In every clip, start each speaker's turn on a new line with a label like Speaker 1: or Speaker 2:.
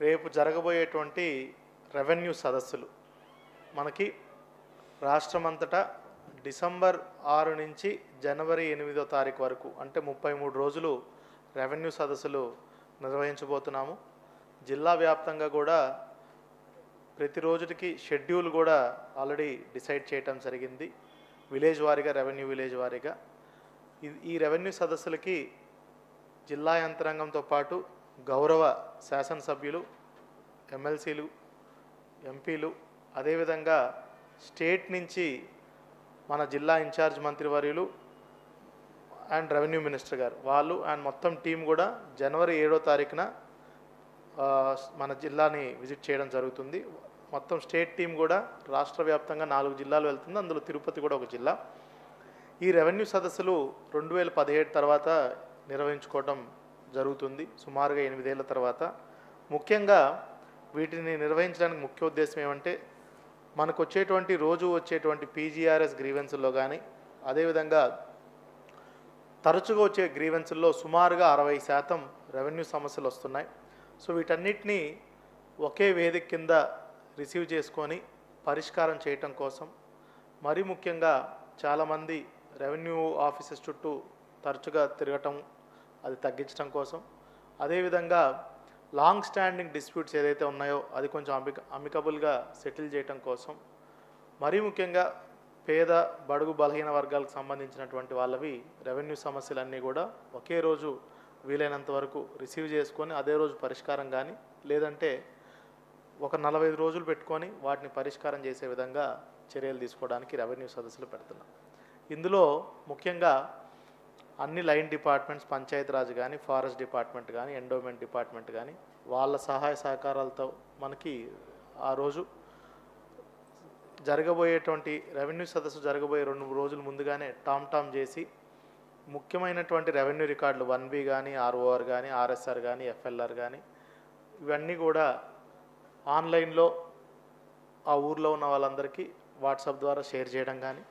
Speaker 1: రేపు జరగబోయేటువంటి రెవెన్యూ సదస్సులు. మనకి రాష్ట్రమంతటా డిసెంబర్ ఆరు నుంచి జనవరి ఎనిమిదో తారీఖు వరకు అంటే ముప్పై మూడు రోజులు రెవెన్యూ సదస్సులు నిర్వహించబోతున్నాము. జిల్లా వ్యాప్తంగా కూడా ప్రతి రోజుకి షెడ్యూల్ కూడా ఆల్రెడీ డిసైడ్ చేయటం జరిగింది. విలేజ్ వారీగా రెవెన్యూ విలేజ్ వారీగా. ఈ- ఈ రెవెన్యూ సదస్సులకి జిల్లా యంత్రాంగంతో పాటు గౌరవ శాసనసభ్యులు ఎమ్మెల్సీలు ఎంపీలు అదేవిధంగా స్టేట్ నుంచి మన జిల్లా ఇన్ఛార్జ్ మంత్రివర్యులు అండ్ రెవెన్యూ మినిస్టర్ గారు. వాళ్ళు అండ్ మొత్తం టీం కూడా జనవరి ఏడో తారీఖున మన జిల్లాని విజిట్ చేయడం జరుగుతుంది. మొత్తం స్టేట్ టీం కూడా రాష్ట్ర వ్యాప్తంగా నాలుగు జిల్లాలు వెళ్తుంది. అందులో తిరుపతి కూడా ఒక జిల్లా. ఈ రెవెన్యూ సదస్సులు రెండు వేల పదిహేడు తర్వాత నిర్వహించుకోవడం జరుగుతుంది సుమారుగా ఎనిమిదేళ్ళ తర్వాత. ముఖ్యంగా వీటిని నిర్వహించడానికి ముఖ్య ఉద్దేశం ఏమంటే మనకు వచ్చేటువంటి రోజు వచ్చేటువంటి పీజీఆర్ఎస్ గ్రీవెన్సుల్లో కానీ అదేవిధంగా తరచుగా వచ్చే గ్రీవెన్సుల్లో సుమారుగా అరవై శాతం రెవెన్యూ సమస్యలు వస్తున్నాయి. సో వీటన్నిటినీ ఒకే వేదిక కింద రిసీవ్ చేసుకొని పరిష్కారం చేయటం కోసం మరీ ముఖ్యంగా చాలామంది రెవెన్యూ ఆఫీసెస్ చుట్టూ తరచుగా తిరగటం అది తగ్గించడం కోసం. అదేవిధంగా లాంగ్ స్టాండింగ్ డిస్ప్యూట్స్ ఏదైతే ఉన్నాయో అది కొంచెం అమిక అమికబుల్గా సెటిల్ చేయటం కోసం. మరీ ముఖ్యంగా పేద బడుగు బలహీన వర్గాలకు సంబంధించినటువంటి వాళ్ళవి రెవెన్యూ సమస్యలన్నీ కూడా ఒకే రోజు వీలైనంత వరకు రిసీవ్ చేసుకొని అదే రోజు పరిష్కారం కానీ లేదంటే ఒక నలభై రోజులు పెట్టుకొని వాటిని పరిష్కారం చేసే విధంగా చర్యలు తీసుకోవడానికి రెవెన్యూ సదస్సులు పెడుతున్నాం. ఇందులో ముఖ్యంగా అన్ని లైన్ డిపార్ట్మెంట్స్ పంచాయతీరాజ్ కానీ ఫారెస్ట్ డిపార్ట్మెంట్ కానీ ఎండోమెంట్ డిపార్ట్మెంట్ కానీ వాళ్ళ సహాయ సహకారాలతో మనకి ఆ రోజు జరగబోయేటువంటి రెవెన్యూ సదస్సు జరగబోయే రెండు రోజులు ముందుగానే టామ్ టామ్ చేసి ముఖ్యమైనటువంటి రెవెన్యూ రికార్డులు వన్ బి కానీ ఆర్ఓఆర్ కానీ ఆర్ఎస్ఆర్ కానీ ఎఫ్ఎల్ఆర్ కానీ ఇవన్నీ కూడా ఆన్లైన్లో ఆ ఊర్లో ఉన్న వాళ్ళందరికీ వాట్సాప్ ద్వారా షేర్ చేయడం కానీ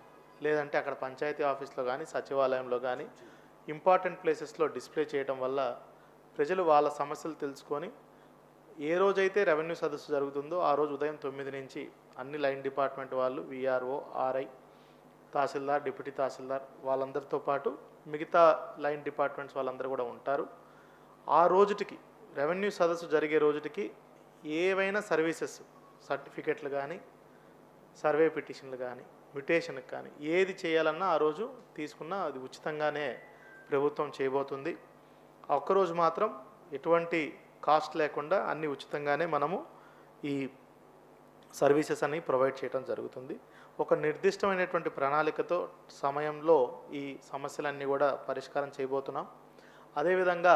Speaker 1: లేదంటే అక్కడ పంచాయతీ ఆఫీస్లో కానీ సచివాలయంలో కానీ ఇంపార్టెంట్ ప్లేసెస్లో డిస్ప్లే చేయడం వల్ల ప్రజలు వాళ్ళ సమస్యలు తెలుసుకొని ఏ రోజైతే రెవెన్యూ సదస్సు జరుగుతుందో ఆ రోజు ఉదయం తొమ్మిది నుంచి అన్ని లైన్ డిపార్ట్మెంట్ వాళ్ళు VRO RI tahsildar deputy tahsildar వాళ్ళందరితో పాటు మిగతా లైన్ డిపార్ట్మెంట్స్ వాళ్ళందరూ కూడా ఉంటారు. ఆ రోజుటికి రెవెన్యూ సదస్సు జరిగే రోజుటికి ఏవైనా సర్వీసెస్ సర్టిఫికెట్లు కానీ సర్వే పిటిషన్లు కానీ మ్యుటేషన్కి కానీ ఏది చేయాలన్నా ఆ రోజు తీసుకున్నా అది ఉచితంగానే ప్రభుత్వం చేయబోతుంది. ఒక్కరోజు మాత్రం ఎటువంటి కాస్ట్ లేకుండా అన్ని ఉచితంగానే మనము ఈ సర్వీసెస్ అన్ని ప్రొవైడ్ చేయడం జరుగుతుంది. ఒక నిర్దిష్టమైనటువంటి ప్రణాళికతో సమయంలో ఈ సమస్యలన్నీ కూడా పరిష్కారం చేయబోతున్నాం. అదేవిధంగా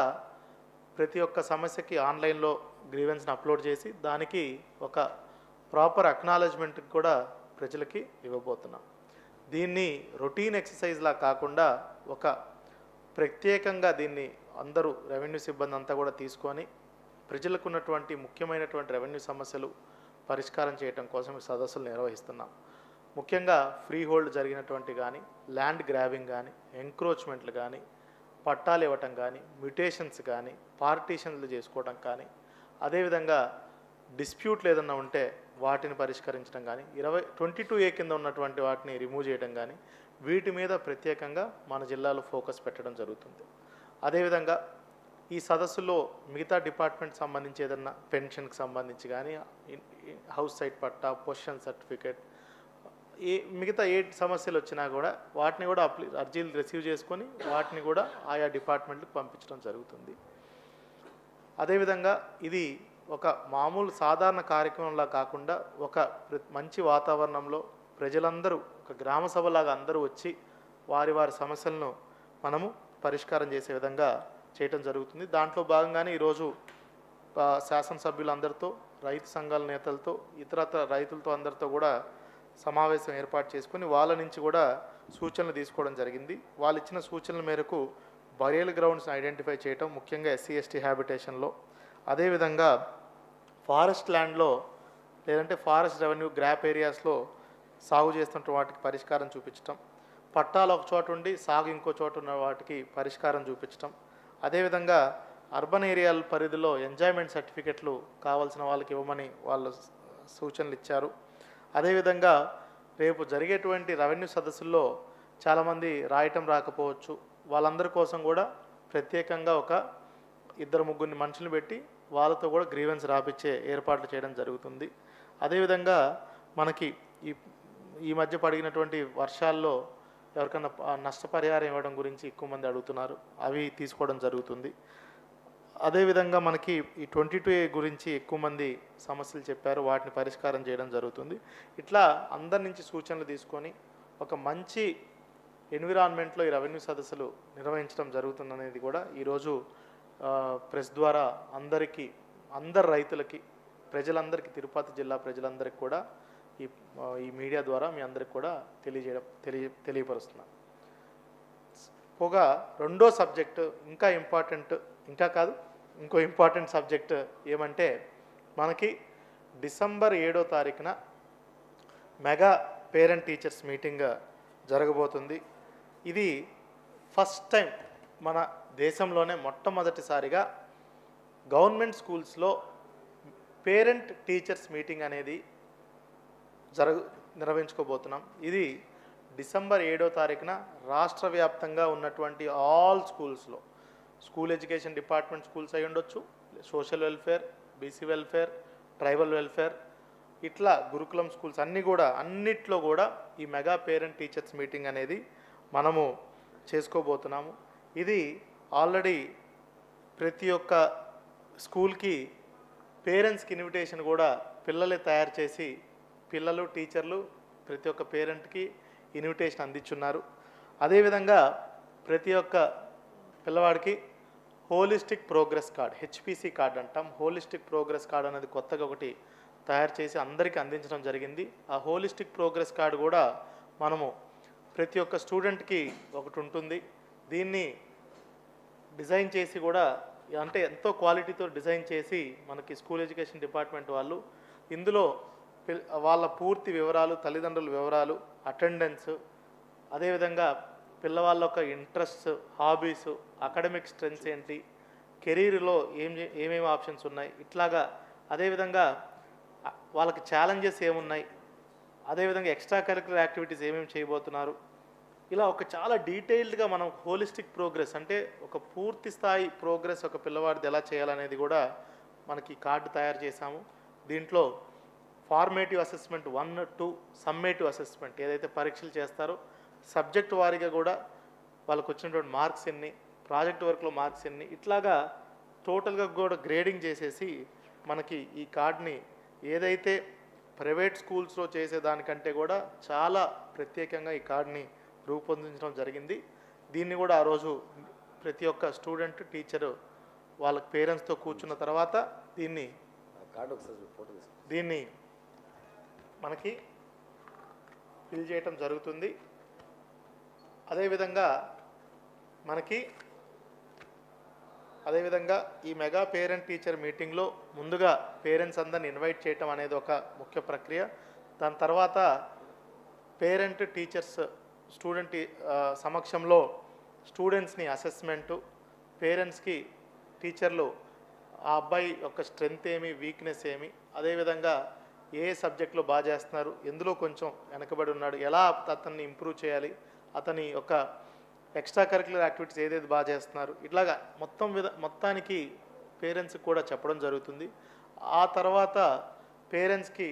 Speaker 1: ప్రతి ఒక్క సమస్యకి ఆన్లైన్లో గ్రీవెన్స్ని అప్లోడ్ చేసి దానికి ఒక ప్రాపర్ అక్నాలజ్మెంట్ కూడా ప్రజలకి ఇవ్వబోతున్నాం. దీన్ని రొటీన్ ఎక్సర్సైజ్లా కాకుండా ఒక ప్రత్యేకంగా దీన్ని అందరూ రెవెన్యూ సిబ్బంది అంతా కూడా తీసుకొని ప్రజలకు ఉన్నటువంటి ముఖ్యమైనటువంటి రెవెన్యూ సమస్యలు పరిష్కారం చేయడం కోసం సదస్సులు నిర్వహిస్తున్నాం. ముఖ్యంగా ఫ్రీ హోల్డ్ జరిగినటువంటి కానీ ల్యాండ్ గ్రాబింగ్ కానీ ఎంక్రోచ్మెంట్లు కానీ పట్టాలు ఇవ్వటం కానీ మ్యుటేషన్స్ కానీ పార్టీషన్లు చేసుకోవడం కానీ అదేవిధంగా డిస్ప్యూట్లు ఏదన్నా ఉంటే వాటిని పరిష్కరించడం కానీ ఇరవై ట్వంటీ టూ ఏ కింద ఉన్నటువంటి వాటిని రిమూవ్ చేయడం కానీ వీటి మీద ప్రత్యేకంగా మన జిల్లాలో ఫోకస్ పెట్టడం జరుగుతుంది. అదేవిధంగా ఈ సదస్సులో మిగతా డిపార్ట్మెంట్ సంబంధించి ఏదన్నా పెన్షన్కి సంబంధించి కానీ house site patta position certificate ఏ మిగతా ఏ సమస్యలు వచ్చినా కూడా వాటిని కూడా అప్లి అర్జీలు రిసీవ్ చేసుకొని వాటిని కూడా ఆయా డిపార్ట్మెంట్లకు పంపించడం జరుగుతుంది. అదేవిధంగా ఇది ఒక మామూలు సాధారణ కార్యక్రమంలా కాకుండా ఒక ప్ర- మంచి వాతావరణంలో ప్రజలందరూ ఒక గ్రామ సభలాగా అందరూ వచ్చి వారి వారి సమస్యలను మనము పరిష్కారం చేసే విధంగా చేయటం జరుగుతుంది. దాంట్లో భాగంగానే ఈరోజు శాసనసభ్యులందరితో రైతు సంఘాల నేతలతో ఇతరత్ర రైతులతో అందరితో కూడా సమావేశం ఏర్పాటు చేసుకొని వాళ్ళ నుంచి కూడా సూచనలు తీసుకోవడం జరిగింది. వాళ్ళు ఇచ్చిన సూచనల మేరకు బరియల్ గ్రౌండ్స్ని ఐడెంటిఫై చేయటం ముఖ్యంగా ఎస్సీ ఎస్టీ హ్యాబిటేషన్లో. అదేవిధంగా ఫారెస్ట్ ల్యాండ్లో లేదంటే ఫారెస్ట్ రెవెన్యూ గ్రాప్ ఏరియాస్లో సాగు చేస్తున్న వాటికి పరిష్కారం చూపించటం. పట్టాలు ఒక చోట ఉండి సాగు ఇంకో చోట ఉన్న వాటికి పరిష్కారం చూపించటం. అదేవిధంగా అర్బన్ ఏరియాల పరిధిలో ఎంజాయ్మెంట్ సర్టిఫికెట్లు కావాల్సిన వాళ్ళకి ఇవ్వమని వాళ్ళు సూచనలు ఇచ్చారు. అదేవిధంగా రేపు జరిగేటువంటి రెవెన్యూ సదస్సుల్లో చాలామంది రాయటం రాకపోవచ్చు. వాళ్ళందరి కోసం కూడా ప్రత్యేకంగా ఒక ఇద్దరు ముగ్గురిని మనుషులు పెట్టి వాళ్ళతో కూడా గ్రీవెన్స్ రాపిచ్చే ఏర్పాట్లు చేయడం జరుగుతుంది. అదేవిధంగా మనకి ఈ ఈ మధ్య పడినటువంటి వర్షాల్లో ఎవరికన్నా నష్టపరిహారం ఇవ్వడం గురించి ఎక్కువ మంది అడుగుతున్నారు. అవి తీసుకోవడం జరుగుతుంది. అదేవిధంగా మనకి ఈ ట్వంటీ టూ ఏ గురించి ఎక్కువ మంది సమస్యలు చెప్పారు. వాటిని పరిష్కారం చేయడం జరుగుతుంది. ఇట్లా అందరి నుంచి సూచనలు తీసుకొని ఒక మంచి ఎన్విరాన్మెంట్లో ఈ రెవెన్యూ సదస్సులు నిర్వహించడం జరుగుతుందనేది కూడా ఈరోజు ప్రెస్ ద్వారా అందరికీ అందరు రైతులకి ప్రజలందరికీ తిరుపతి జిల్లా ప్రజలందరికీ కూడా ఈ ఈ మీడియా ద్వారా మీ అందరికి కూడా తెలియజేయడం తెలియ తెలియపరుస్తున్నాను పోగా రెండో సబ్జెక్ట్ ఇంకా ఇంపార్టెంట్ ఇంకా కాదు ఇంకో ఇంపార్టెంట్ సబ్జెక్ట్ ఏమంటే మనకి డిసెంబర్ ఏడో తారీఖున మెగా పేరెంట్ టీచర్స్ మీటింగ్ జరగబోతుంది. ఇది ఫస్ట్ టైం మన దేశంలోనే మొట్టమొదటిసారిగా గవర్నమెంట్ స్కూల్స్లో పేరెంట్ టీచర్స్ మీటింగ్ అనేది జరగ నిర్వహించుకోబోతున్నాం. ఇది డిసెంబర్ ఏడో తారీఖున రాష్ట్ర వ్యాప్తంగా ఉన్నటువంటి ఆల్ స్కూల్స్లో. స్కూల్ ఎడ్యుకేషన్ డిపార్ట్మెంట్ స్కూల్స్ అయి ఉండొచ్చు. Social welfare BC welfare tribal welfare ఇట్లా గురుకులం స్కూల్స్ అన్నీ కూడా అన్నిట్లో కూడా ఈ మెగా పేరెంట్ టీచర్స్ మీటింగ్ అనేది మనము చేసుకోబోతున్నాము. ఇది ఆల్రెడీ ప్రతి ఒక్క స్కూల్కి పేరెంట్స్కి ఇన్విటేషన్ కూడా పిల్లలే తయారు చేసి పిల్లలు టీచర్లు ప్రతి ఒక్క పేరెంట్కి ఇన్విటేషన్ అందించున్నారు. అదేవిధంగా ప్రతి ఒక్క పిల్లవాడికి holistic progress card HPC card అంటాం. హోలిస్టిక్ ప్రోగ్రెస్ కార్డ్ అనేది కొత్తగా ఒకటి తయారు చేసి అందరికీ అందించడం జరిగింది. ఆ హోలిస్టిక్ ప్రోగ్రెస్ కార్డు కూడా మనము ప్రతి ఒక్క స్టూడెంట్కి ఒకటి ఉంటుంది. దీన్ని డిజైన్ చేసి కూడా అంటే ఎంతో క్వాలిటీతో డిజైన్ చేసి మనకి స్కూల్ ఎడ్యుకేషన్ డిపార్ట్మెంట్ వాళ్ళు ఇందులో వాళ్ళ పూర్తి వివరాలు తల్లిదండ్రుల వివరాలు అటెండెన్స్ అదేవిధంగా పిల్లవాళ్ళ యొక్క ఇంట్రెస్ట్ హాబీస్ అకాడమిక్ స్ట్రెంగ్స్ ఏంటి కెరీర్లో ఏం ఏమేమి ఆప్షన్స్ ఉన్నాయి ఇట్లాగా అదేవిధంగా వాళ్ళకి ఛాలెంజెస్ ఏమున్నాయి అదేవిధంగా ఎక్స్ట్రా కరికులర్ యాక్టివిటీస్ ఏమేమి చేయబోతున్నారు ఇలా ఒక చాలా డీటెయిల్డ్గా మనం హోలిస్టిక్ ప్రోగ్రెస్ అంటే ఒక పూర్తి స్థాయి ప్రోగ్రెస్ ఒక పిల్లవాడిది ఎలా చేయాలనేది కూడా మనకి కార్డు తయారు చేశాము. దీంట్లో formative assessment one two summative assessment ఏదైతే పరీక్షలు చేస్తారో సబ్జెక్ట్ వారీగా కూడా వాళ్ళకు వచ్చినటువంటి మార్క్స్ ఎన్ని ప్రాజెక్ట్ వర్క్లో మార్క్స్ ఎన్ని ఇట్లాగా టోటల్గా కూడా గ్రేడింగ్ చేసేసి మనకి ఈ కార్డ్ని ఏదైతే ప్రైవేట్ స్కూల్స్లో చేసేదానికంటే కూడా చాలా ప్రత్యేకంగా ఈ కార్డ్ని రూపొందించడం జరిగింది. దీన్ని కూడా ఆ రోజు ప్రతి ఒక్క స్టూడెంట్ టీచరు వాళ్ళ పేరెంట్స్తో కూర్చున్న తర్వాత దీన్ని దీన్ని మనకి ఫిల్ చేయటం జరుగుతుంది. అదేవిధంగా మనకి అదేవిధంగా ఈ మెగా పేరెంట్ టీచర్ మీటింగ్లో ముందుగా పేరెంట్స్ అందరిని ఇన్వైట్ చేయటం అనేది ఒక ముఖ్య ప్రక్రియ. దాని తర్వాత పేరెంట్ టీచర్స్ స్టూడెంట్ సమక్షంలో స్టూడెంట్స్ని అసెస్మెంటు పేరెంట్స్కి టీచర్లు ఆ అబ్బాయి యొక్క స్ట్రెంగ్త్ ఏమి వీక్నెస్ ఏమి అదేవిధంగా ఏ సబ్జెక్ట్లో బాగా చేస్తున్నారు ఎందులో కొంచెం వెనకబడి ఉన్నాడు ఎలా అతన్ని ఇంప్రూవ్ చేయాలి అతని యొక్క ఎక్స్ట్రా కరిక్యులర్ యాక్టివిటీస్ ఏదైతే బాగా చేస్తున్నారు ఇట్లాగా మొత్తం విధ మొత్తానికి పేరెంట్స్కి కూడా చెప్పడం జరుగుతుంది. ఆ తర్వాత పేరెంట్స్కి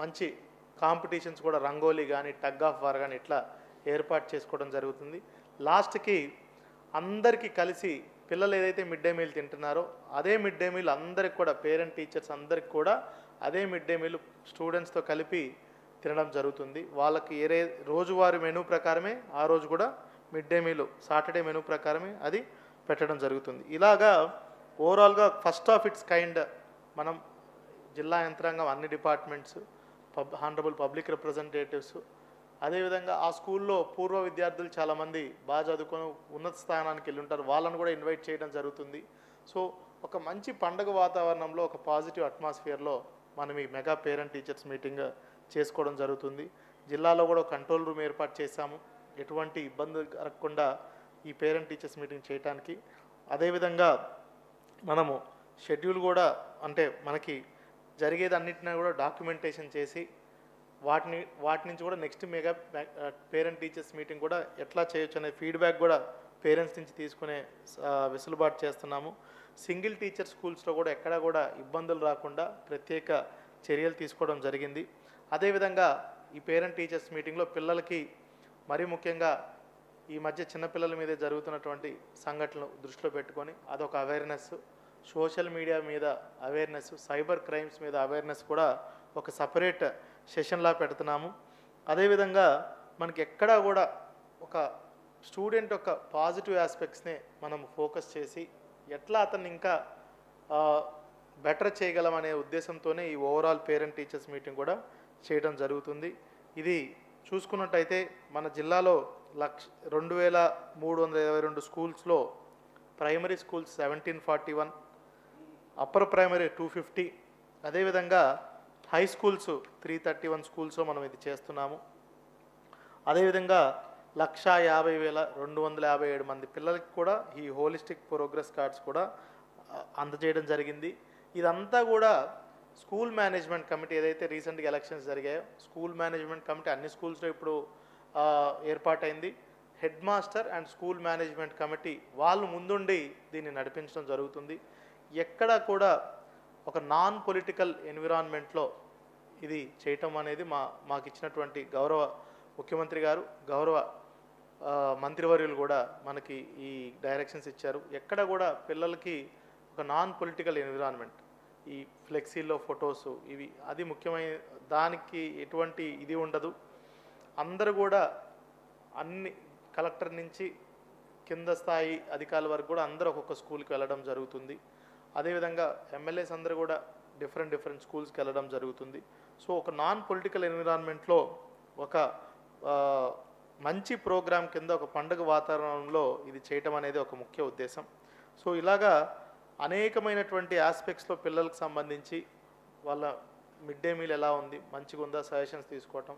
Speaker 1: మంచి కాంపిటీషన్స్ కూడా రంగోలీ కానీ టగ్ ఆఫ్ వార్ కానీ ఇట్లా ఏర్పాటు చేసుకోవడం జరుగుతుంది. లాస్ట్కి అందరికీ కలిసి పిల్లలు ఏదైతే మిడ్ డే మీల్ తింటున్నారో అదే మిడ్ డే మీల్ అందరికి కూడా పేరెంట్ టీచర్స్ అందరికి కూడా అదే మిడ్ డే మీల్ స్టూడెంట్స్తో కలిపి తినడం జరుగుతుంది. వాళ్ళకి ఏ రోజువారి మెనూ ప్రకారమే ఆ రోజు కూడా mid day meal Saturday menu ప్రకారమే అది పెట్టడం జరుగుతుంది. ఇలాగా ఓవరాల్గా ఫస్ట్ ఆఫ్ ఇట్స్ కైండ్ మనం జిల్లా యంత్రాంగం అన్ని departments pub honourable public representatives అదేవిధంగా ఆ స్కూల్లో పూర్వ విద్యార్థులు చాలామంది బాగా చదువుకొని ఉన్నత స్థానానికి వెళ్ళి ఉంటారు వాళ్ళని కూడా ఇన్వైట్ చేయడం జరుగుతుంది. సో ఒక మంచి పండగ వాతావరణంలో ఒక పాజిటివ్ అట్మాస్ఫియర్లో మనం ఈ మెగా పేరెంట్ టీచర్స్ మీటింగ్ చేసుకోవడం జరుగుతుంది. జిల్లాలో కూడా కంట్రోల్ రూమ్ ఏర్పాటు చేశాము. ఎటువంటి ఇబ్బంది కలగకుండా ఈ పేరెంట్ టీచర్స్ మీటింగ్ చేయడానికి అదేవిధంగా మనము షెడ్యూల్ కూడా అంటే మనకి జరిగేది అన్నిటిని కూడా డాక్యుమెంటేషన్ చేసి వాటిని వాటి నుంచి కూడా next mega parent teachers meeting కూడా ఎట్లా చేయొచ్చు అనే ఫీడ్బ్యాక్ కూడా పేరెంట్స్ నుంచి తీసుకునే uh, వెసులుబాటు చేస్తున్నాము. సింగిల్ టీచర్ స్కూల్స్లో కూడా ఎక్కడా కూడా ఇబ్బందులు రాకుండా ప్రత్యేక చర్యలు తీసుకోవడం జరిగింది. అదేవిధంగా ఈ పేరెంట్ టీచర్స్ మీటింగ్లో పిల్లలకి మరీ ముఖ్యంగా ఈ మధ్య చిన్నపిల్లల మీద జరుగుతున్నటువంటి సంఘటనలు దృష్టిలో పెట్టుకొని అదొక అవేర్నెస్ సోషల్ మీడియా మీద అవేర్నెస్ సైబర్ క్రైమ్స్ మీద అవేర్నెస్ కూడా ఒక సపరేట్ సెషన్లా పెడుతున్నాము. అదేవిధంగా మనకి ఎక్కడా కూడా ఒక స్టూడెంట్ యొక్క పాజిటివ్ ఆస్పెక్ట్స్నే మనం ఫోకస్ చేసి ఎట్లా అతన్ని ఇంకా బెటర్ చేయగలం అనే ఉద్దేశంతోనే ఈ ఓవరాల్ పేరెంట్ టీచర్స్ మీటింగ్ కూడా చేయడం జరుగుతుంది. ఇది చూసుకున్నట్టయితే మన జిల్లాలో లక్ష రెండు వేల మూడు వందల ఇరవై రెండు స్కూల్స్లో primary schools seventeen forty one upper primary two fifty అదేవిధంగా high schools three thirty one స్కూల్స్లో మనం ఇది చేస్తున్నాము. అదేవిధంగా లక్షా యాభై వేల రెండు వందల యాభై ఏడు మంది పిల్లలకి కూడా ఈ హోలిస్టిక్ ప్రోగ్రెస్ కార్డ్స్ కూడా అందజేయడం జరిగింది. ఇదంతా కూడా స్కూల్ మేనేజ్మెంట్ కమిటీ ఏదైతే రీసెంట్గా ఎలక్షన్స్ జరిగాయో స్కూల్ మేనేజ్మెంట్ కమిటీ అన్ని స్కూల్స్లో ఇప్పుడు ఏర్పాటైంది. Head master and school management committee వాళ్ళు ముందుండి దీన్ని నడిపించడం జరుగుతుంది. ఎక్కడా కూడా ఒక నాన్ పొలిటికల్ ఎన్విరాన్మెంట్లో ఇది చేయటం అనేది మా మాకు ఇచ్చినటువంటి గౌరవ ముఖ్యమంత్రి గారు గౌరవ మంత్రివర్యులు కూడా మనకి ఈ డైరెక్షన్స్ ఇచ్చారు. ఎక్కడ కూడా పిల్లలకి ఒక నాన్ పొలిటికల్ ఎన్విరాన్మెంట్ ఈ ఫ్లెక్సీలో ఫొటోస్ ఇవి అది ముఖ్యమైన దానికి ఎటువంటి ఇది ఉండదు. అందరూ కూడా అన్ని కలెక్టర్ నుంచి కింద స్థాయి అధికారుల వరకు కూడా అందరూ ఒక్కొక్క స్కూల్కి వెళ్ళడం జరుగుతుంది. అదేవిధంగా ఎమ్మెల్యేస్ అందరూ కూడా డిఫరెంట్ డిఫరెంట్ స్కూల్స్కి వెళ్ళడం జరుగుతుంది. సో ఒక నాన్ పొలిటికల్ ఎన్విరాన్మెంట్లో ఒక మంచి ప్రోగ్రాం కింద ఒక పండుగ వాతావరణంలో ఇది చేయటం అనేది ఒక ముఖ్య ఉద్దేశం. సో ఇలాగా అనేకమైనటువంటి ఆస్పెక్ట్స్లో పిల్లలకు సంబంధించి వాళ్ళ మిడ్ డే మీల్ ఎలా ఉంది మంచిగా ఉందా సజెషన్స్ తీసుకోవటం.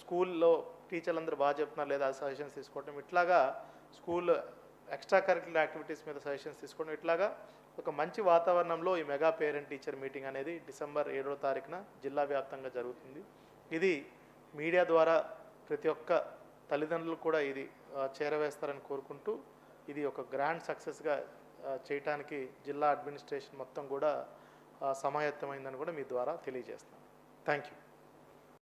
Speaker 1: స్కూల్లో టీచర్లు అందరూ బాగా చెప్తున్నారు లేదా సజెషన్స్ తీసుకోవటం. ఇట్లాగా స్కూల్ ఎక్స్ట్రా కరిక్యులర్ యాక్టివిటీస్ మీద సజెషన్స్ తీసుకోవడం ఇట్లాగా ఒక మంచి వాతావరణంలో ఈ మెగా పేరెంట్ టీచర్ మీటింగ్ అనేది డిసెంబర్ ఏడో తారీఖున జిల్లా వ్యాప్తంగా జరుగుతుంది. ఇది మీడియా ద్వారా ప్రతి ఒక్క తల్లిదండ్రులు కూడా ఇది చేరవేస్తారని కోరుకుంటూ ఇది ఒక గ్రాండ్ సక్సెస్గా చేయటానికి జిల్లా అడ్మినిస్ట్రేషన్ మొత్తం కూడా సమాయత్తమైందని కూడా మీ ద్వారా తెలియజేస్తాను థ్యాంక్ యూ